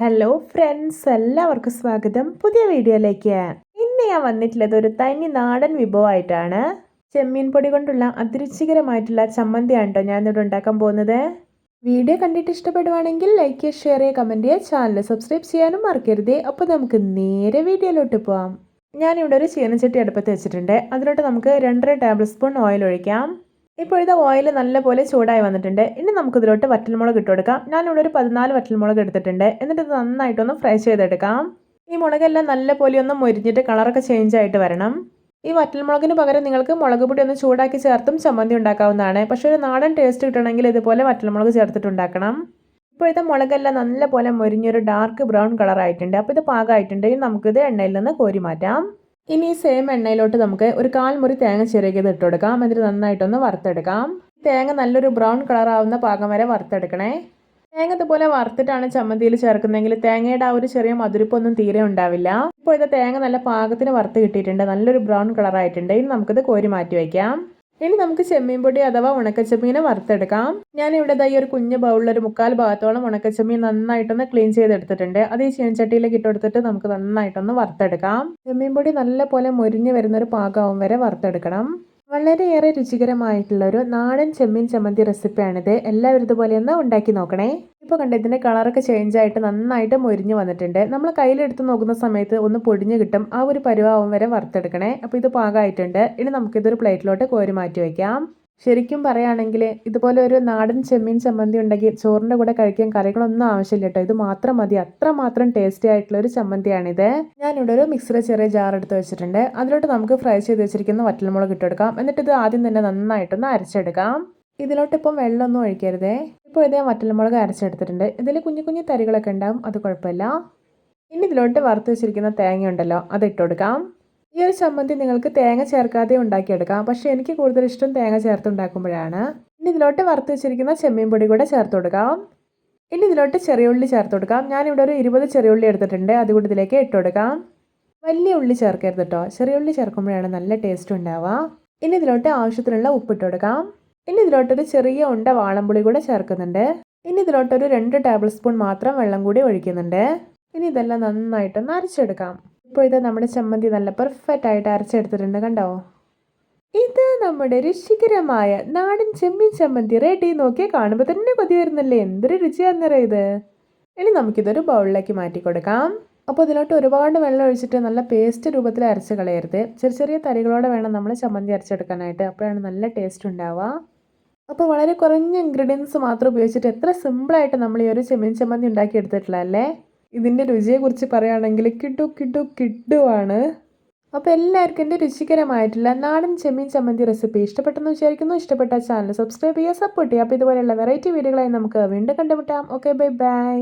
Hello friends എല്ലാവർക്കും സ്വാഗതം. പുതിയ വീഡിയോയിലേക്ക്. ഇന്ന് ഞാൻ വന്നിട്ടുള്ളത് ഒരു തനി നാടൻ വിഭവമായിട്ടാണ്. ചെമ്മീൻ പൊടി കൊണ്ടുള്ള അതിരുചികരമായിട്ടുള്ള ചമ്മന്തിയാണ് കേട്ടോ ഞാൻ ഇവിടെ ഉണ്ടാക്കാൻ പോകുന്നത്. വീഡിയോ കണ്ടിട്ട് ഇഷ്ടപ്പെടുവാണെങ്കിൽ ലൈക്ക് ചെയ്യുക ഷെയർ ചെയ്യുക കമന്റ് ചെയ്യുക ചാനൽ സബ്സ്ക്രൈബ് ചെയ്യാനും മറക്കരുത്. അപ്പോൾ നമുക്ക് നേരെ വീഡിയോയിലോട്ട് പോവാം. ഞാനിവിടെ ഒരു ചീനച്ചട്ടി അടുപ്പത്ത് വെച്ചിട്ടുണ്ട്. അതിലോട്ട് നമുക്ക് രണ്ടര ടേബിൾ സ്പൂൺ ഓയിൽ ഒഴിക്കാം. ഇപ്പോഴത്തെ ഓയിൽ നല്ലപോലെ ചൂടായി വന്നിട്ടുണ്ട്. ഇനി നമുക്കിതിലോട്ട് വറ്റൽമുളക് ഇട്ട് കൊടുക്കാം. ഞാനിവിടെ ഒരു പതിനാല് വറ്റൽമുളക് എടുത്തിട്ടുണ്ട്. എന്നിട്ട് ഇത് നന്നായിട്ടൊന്ന് ഫ്രൈ ചെയ്തെടുക്കാം. ഈ മുളകെല്ലാം നല്ലപോലെ ഒന്ന് മൊരിഞ്ഞിട്ട് കളറൊക്കെ ചേഞ്ച് ആയിട്ട് വരണം. ഈ വറ്റൽമുളകിന് പകരം നിങ്ങൾക്ക് മുളക് പൊടി ഒന്ന് ചൂടാക്കി ചേർത്തും ചമ്മന്തി ഉണ്ടാക്കാവുന്നതാണ്. പക്ഷേ ഒരു നാടൻ ടേസ്റ്റ് കിട്ടണമെങ്കിൽ ഇതുപോലെ വറ്റൽമുളക് ചേർത്തിട്ടുണ്ടാക്കണം. ഇപ്പോഴത്തെ മുളകെല്ലാം നല്ലപോലെ മൊരിഞ്ഞൊരു ഡാർക്ക് ബ്രൗൺ കളറായിട്ടുണ്ട് അപ്പോൾ ഇത് പാകമായിട്ടുണ്ട് ഇനി നമുക്കിത് എണ്ണയിൽ നിന്ന് കോരി മാറ്റാം. ഇനി സെയിം എണ്ണയിലോട്ട് നമുക്ക് ഒരു കാൽ മുറി തേങ്ങ ചെറിയത് ഇട്ട് കൊടുക്കാം. എന്നിട്ട് നന്നായിട്ടൊന്ന് വറുത്തെടുക്കാം. തേങ്ങ നല്ലൊരു ബ്രൗൺ കളർ ആവുന്ന പാകം വരെ വറുത്തെടുക്കണേ. തേങ്ങ ഇതുപോലെ വറുത്തിട്ടാണ് ചമ്മന്തിയിൽ ചേർക്കുന്നതെങ്കിൽ തേങ്ങയുടെ ആ ഒരു ചെറിയ മധുരിപ്പൊന്നും തീരെ ഉണ്ടാവില്ല. ഇപ്പോൾ ഇത് തേങ്ങ നല്ല പാകത്തിന് വറുത്ത് കിട്ടിയിട്ടുണ്ട്. നല്ലൊരു ബ്രൗൺ കളർ ആയിട്ടുണ്ട്. ഇനി നമുക്കിത് കോരി മാറ്റി വയ്ക്കാം. ഇനി നമുക്ക് ചെമ്മീൻ പൊടി അഥവാ ഉണക്കച്ചെമ്മീനെ വറുത്തെടുക്കാം. ഞാൻ ഇവിടെ ഈ ഒരു കുഞ്ഞ് ബൗളിൽ ഒരു മുക്കാൽ ഭാഗത്തോളം ഉണക്കച്ചെമ്മീൻ നന്നായിട്ടൊന്ന് ക്ലീൻ ചെയ്തെടുത്തിട്ടുണ്ട്. അത് ഈ ചീനച്ചട്ടിയിലേക്ക് ഇട്ടെടുത്തിട്ട് നമുക്ക് നന്നായിട്ടൊന്ന് വറുത്തെടുക്കാം. ചെമ്മീൻ പൊടി നല്ല പോലെ മുരിഞ്ഞ് വരുന്ന ഒരു പാകമാവും വരെ വറുത്തെടുക്കണം. വളരെയേറെ രുചികരമായിട്ടുള്ള ഒരു നാടൻ ചെമ്മീൻ ചമ്മന്തി റെസിപ്പിയാണിത്. എല്ലാവരും ഇതുപോലെ ഒന്ന് ഉണ്ടാക്കി നോക്കണേ. ഇപ്പോൾ കണ്ട ഇതിന്റെ കളറൊക്കെ ചേഞ്ച് ആയിട്ട് നന്നായിട്ട് മൊരിഞ്ഞു വന്നിട്ടുണ്ട്. നമ്മൾ കയ്യിലെടുത്ത് നോക്കുന്ന സമയത്ത് ഒന്ന് പൊടിഞ്ഞു കിട്ടും. ആ ഒരു പരുവാവും വരെ വറുത്തെടുക്കണേ. അപ്പോൾ ഇത് പാകമായിട്ടുണ്ട് ഇനി നമുക്കിതൊരു പ്ലേറ്റിലോട്ട് കോരി മാറ്റി വയ്ക്കാം. ശരിക്കും പറയുകയാണെങ്കിൽ ഇതുപോലെ ഒരു നാടൻ ചെമ്മീൻ ചമ്മന്തി ഉണ്ടെങ്കിൽ ചോറിന്റെ കൂടെ കഴിക്കാൻ കറികളൊന്നും ആവശ്യമില്ല കേട്ടോ ഇത് മാത്രം മതി. അത്ര മാത്രം ടേസ്റ്റി ആയിട്ടുള്ള ഒരു ചമ്മന്തിയാണിത്. ഞാനിവിടെ ഒരു മിക്സിയുടെ ചെറിയ ജാർ എടുത്ത് വെച്ചിട്ടുണ്ട്. അതിലോട്ട് നമുക്ക് ഫ്രൈ ചെയ്ത് വെച്ചിരിക്കുന്ന വറ്റൽമുളക് ഇട്ടെടുക്കാം എന്നിട്ട് ഇത് ആദ്യം തന്നെ നന്നായിട്ടൊന്ന് അരച്ചെടുക്കാം. ഇതിലോട്ട് ഇപ്പം വെള്ളമൊന്നും ഒഴിക്കരുതേ. ഇപ്പോൾ ഇതേ വറ്റൽമുളക് അരച്ചെടുത്തിട്ടുണ്ട്. ഇതിൽ കുഞ്ഞു കുഞ്ഞു തരികളൊക്കെ ഉണ്ടാവും. അത് കുഴപ്പമില്ല. ഇനി ഇതിലോട്ട് വറുത്ത് വെച്ചിരിക്കുന്ന തേങ്ങയുണ്ടല്ലോ. അത് ഇട്ടുകൊടുക്കാം ഈ ഒരു ചമ്മന്തി നിങ്ങൾക്ക് തേങ്ങ ചേർക്കാതെ ഉണ്ടാക്കിയെടുക്കാം. പക്ഷേ എനിക്ക് കൂടുതൽ ഇഷ്ടം തേങ്ങ ചേർത്ത് ഉണ്ടാക്കുമ്പോഴാണ്. ഇനി ഇതിലോട്ട് വറുത്ത് വെച്ചിരിക്കുന്ന ചെമ്മീൻ പൊടി കൂടെ ചേർത്ത് കൊടുക്കാം. ഇനി ഇതിലോട്ട് ചെറിയ ഉള്ളി ചേർത്ത് കൊടുക്കാം. ഞാനിവിടെ ഒരു ഇരുപത് ചെറിയ ഉള്ളി എടുത്തിട്ടുണ്ട്. അതുകൂടി ഇതിലേക്ക് ഇട്ട് കൊടുക്കാം. വലിയ ഉള്ളി ചേർക്കരുത് കേട്ടോ ചെറിയ ഉള്ളി ചേർക്കുമ്പോഴാണ് നല്ല ടേസ്റ്റ് ഉണ്ടാവുക. ഇനി ഇതിലോട്ട് ആവശ്യത്തിനുള്ള ഉപ്പിട്ട് കൊടുക്കാം. ഇനി ഇതിലോട്ടൊരു ചെറിയ ഉണ്ട വാളംപുളി കൂടെ ചേർക്കുന്നുണ്ട്. ഇനി ഇതിലോട്ടൊരു രണ്ട് ടേബിൾ സ്പൂൺ മാത്രം വെള്ളം കൂടി ഒഴിക്കുന്നുണ്ട്. ഇനി ഇതെല്ലാം നന്നായിട്ടൊന്ന് അരച്ചെടുക്കാം. ഇപ്പോൾ ഇത് നമ്മുടെ ചമ്മന്തി നല്ല പെർഫെക്റ്റ് ആയിട്ട് അരച്ചെടുത്തിട്ടുണ്ട് കണ്ടോ? ഇത് നമ്മുടെ രുചികരമായ നാടൻ ചെമ്മീൻ ചമ്മന്തി റെഡി നോക്കിയാൽ കാണുമ്പോൾ തന്നെ കൊതി വരുന്നല്ലേ? എന്തൊരു രുചിയാന്നറിയ ഇത്? ഇനി നമുക്കിതൊരു ബൗളിലേക്ക് മാറ്റി കൊടുക്കാം അപ്പോൾ ഇതിലോട്ട് ഒരുപാട് വെള്ളം ഒഴിച്ചിട്ട് നല്ല പേസ്റ്റ് രൂപത്തിൽ അരച്ച് കളയരുത്. ചെറിയ ചെറിയ തരികളോടെ വേണം നമ്മൾ ചമ്മന്തി അരച്ചെടുക്കാനായിട്ട്. അപ്പോഴാണ് നല്ല ടേസ്റ്റ് ഉണ്ടാവുക. അപ്പോൾ വളരെ കുറഞ്ഞ ഇൻഗ്രീഡിയൻസ് മാത്രം ഉപയോഗിച്ചിട്ട് എത്ര സിമ്പിളായിട്ട് നമ്മൾ ഈ ഒരു ചെമ്മീൻ ചമ്മന്തി ഉണ്ടാക്കി എടുത്തിട്ടുള്ളതല്ലേ ഇതിന്റെ രുചിയെക്കുറിച്ച് പറയുകയാണെങ്കിൽ കിട്ടു കിട്ടു കിട്ടുവാണ്. അപ്പോൾ എല്ലാവർക്കും എന്റെ രുചികരമായിട്ടുള്ള നാടൻ ചെമ്മീൻ ചമ്മന്തി റെസിപ്പി ഇഷ്ടപ്പെട്ടെന്ന് വിചാരിക്കുന്നു. ഇഷ്ടപ്പെട്ട ചാനൽ സബ്സ്ക്രൈബ് ചെയ്യുക സപ്പോർട്ട് ചെയ്യുക. അപ്പോൾ ഇതുപോലെയുള്ള വെറൈറ്റി വീഡിയോകളായി നമുക്ക് വീണ്ടും കണ്ടുമുട്ടാം. Okay bye bye.